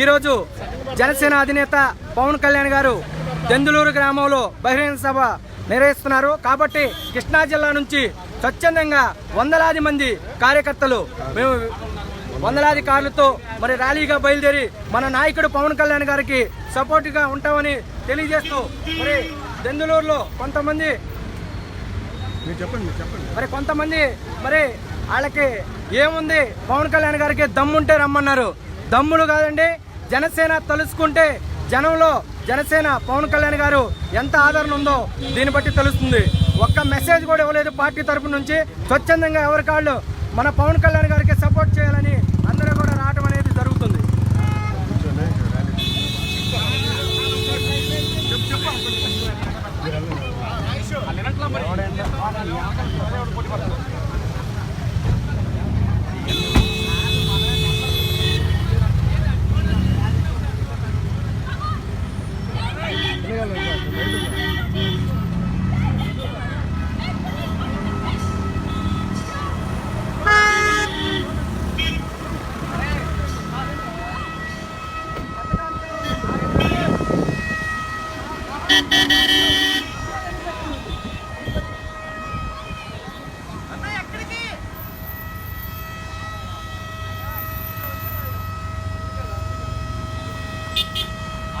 ఈరోజు జనసేన అధినేత పవన్ కళ్యాణ్ గారు దెందులూరు గ్రామంలో బహిరంగ సభ నిర్వహిస్తున్నారు. కాబట్టి కృష్ణా జిల్లా నుంచి స్వచ్ఛందంగా వందలాది మంది కార్యకర్తలు మేము వందలాది కార్లతో మరి ర్యాలీగా బయలుదేరి మన నాయకుడు పవన్ కళ్యాణ్ గారికి సపోర్ట్గా ఉంటామని తెలియజేస్తూ మరి దెందులూరులో కొంతమంది మరి కొంతమంది మరి వాళ్ళకి ఏముంది? పవన్ కళ్యాణ్ గారికి దమ్ముంటే రమ్మన్నారు. దమ్ములు కాదండి జనసేన తలుసుకుంటే జనంలో జనసేన పవన్ కళ్యాణ్ గారు ఎంత ఆదరణ ఉందో దీన్ని బట్టి తెలుస్తుంది. ఒక్క మెసేజ్ కూడా ఇవ్వలేదు పార్టీ తరపు నుంచి. స్వచ్ఛందంగా ఎవరి కాళ్ళు మన పవన్ కళ్యాణ్ గారికి సపోర్ట్ చేయాలని అందరూ కూడా రావడం అనేది జరుగుతుంది.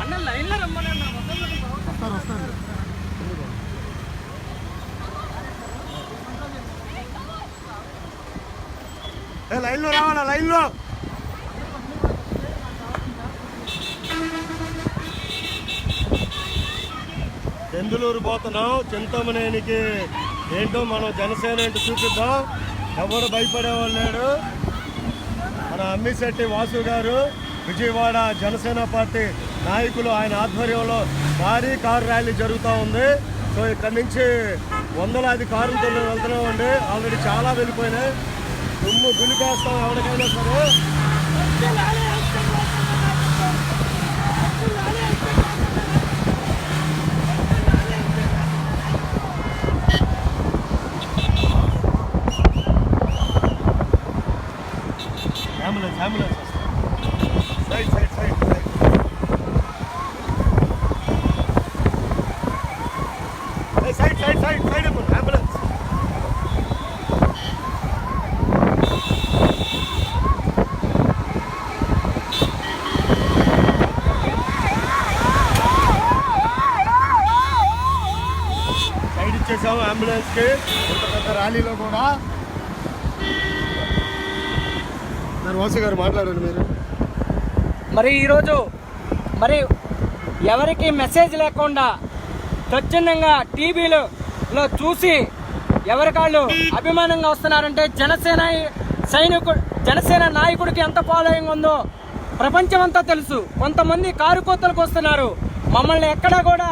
అన్న లైన్లో రమ్మని లైన్లో రావాలా? లైన్లో. చందులూరు పోతున్నాం. చింతమనేనికి ఏంటో మనం జనసేన ఏంటో చూపిద్దాం. ఎవరు భయపడేవాళ్ళు లేడు. మన అమ్మిశెట్టి వాసు గారు విజయవాడ జనసేన పార్టీ నాయకులు ఆయన ఆధ్వర్యంలో భారీ కారు ర్యాలీ జరుగుతూ ఉంది. సో ఇక్కడ నుంచి వందలాది కారులతో మేము ఉండి ఆల్రెడీ చాలా వెళ్ళిపోయినాయి. దుమ్ము దులిపేస్తాం ఎవరికైనా సరే. Ambulance ambulance side side side side side side side side ambulance side ఇచ్చేసాము అంబులెన్స్కి ఇంత పెద్ద ర్యాలీలో కూడా. సార్ వాసు గారు మాట్లాడండి మీరు. మరి ఈరోజు మరి ఎవరికి మెసేజ్ లేకుండా స్వచ్ఛందంగా టీవీలో చూసి ఎవరి కాళ్ళు అభిమానంగా వస్తున్నారంటే జనసేన సైనికుడు జనసేన నాయకుడికి ఎంత ఫాలోయింగ్ ఉందో ప్రపంచమంతా తెలుసు. కొంతమంది కారు కోతలకు వస్తున్నారు. మమ్మల్ని ఎక్కడా కూడా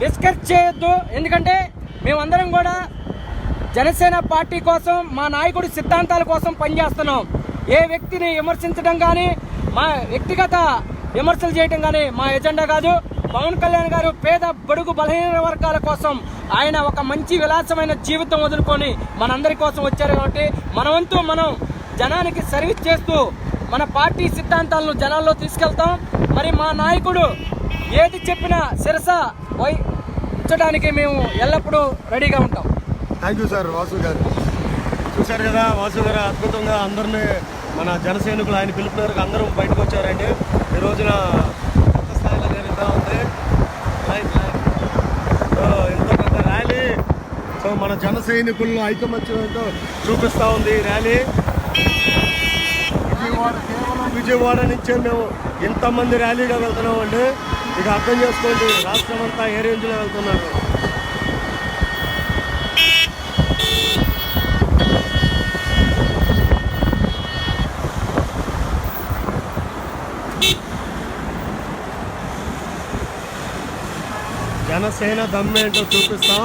డిస్కస్ చేయొద్దు. ఎందుకంటే మేమందరం కూడా జనసేన పార్టీ కోసం మా నాయకుడి సిద్ధాంతాల కోసం పనిచేస్తున్నాం. ఏ వ్యక్తిని విమర్శించడం కానీ మా వ్యక్తిగత విమర్శలు చేయడం కానీ మా ఎజెండా కాదు. పవన్ కళ్యాణ్ గారు పేద బడుగు బలహీన వర్గాల కోసం ఆయన ఒక మంచి విలాసమైన జీవితం వదులుకొని మనందరి కోసం వచ్చారు కాబట్టి మనవంతు మనం జనానికి సర్వీస్ చేస్తూ మన పార్టీ సిద్ధాంతాలను జనాల్లో తీసుకెళ్తాం. మరి మా నాయకుడు ఏది చెప్పినా శిరస వై ఉంచడానికి మేము ఎల్లప్పుడూ రెడీగా ఉంటాం. థ్యాంక్ యూ సార్ వాసు గారు. చూశారు కదా వాసు గారు అద్భుతంగా అందరినీ మన జనసైనికులు ఆయన పిలుపునరకు అందరూ బయటకు వచ్చారండి. ఈ రోజున పెద్ద ఉంది సో పెద్ద ర్యాలీ సో మన జన సైనికులను ఐకమత్యంతో చూపిస్తూ ఉంది ఈ ర్యాలీ విజయవాడ కేవలం విజయవాడ నుంచే మేము ఇంతమంది ర్యాలీగా వెళ్తున్నామండి ఇక అర్థం చేసుకోండి రాష్ట్రం అంతా ఏ రేంజ్లో వెళ్తున్నారు జనసేన దమ్మేంటో చూపిస్తాం.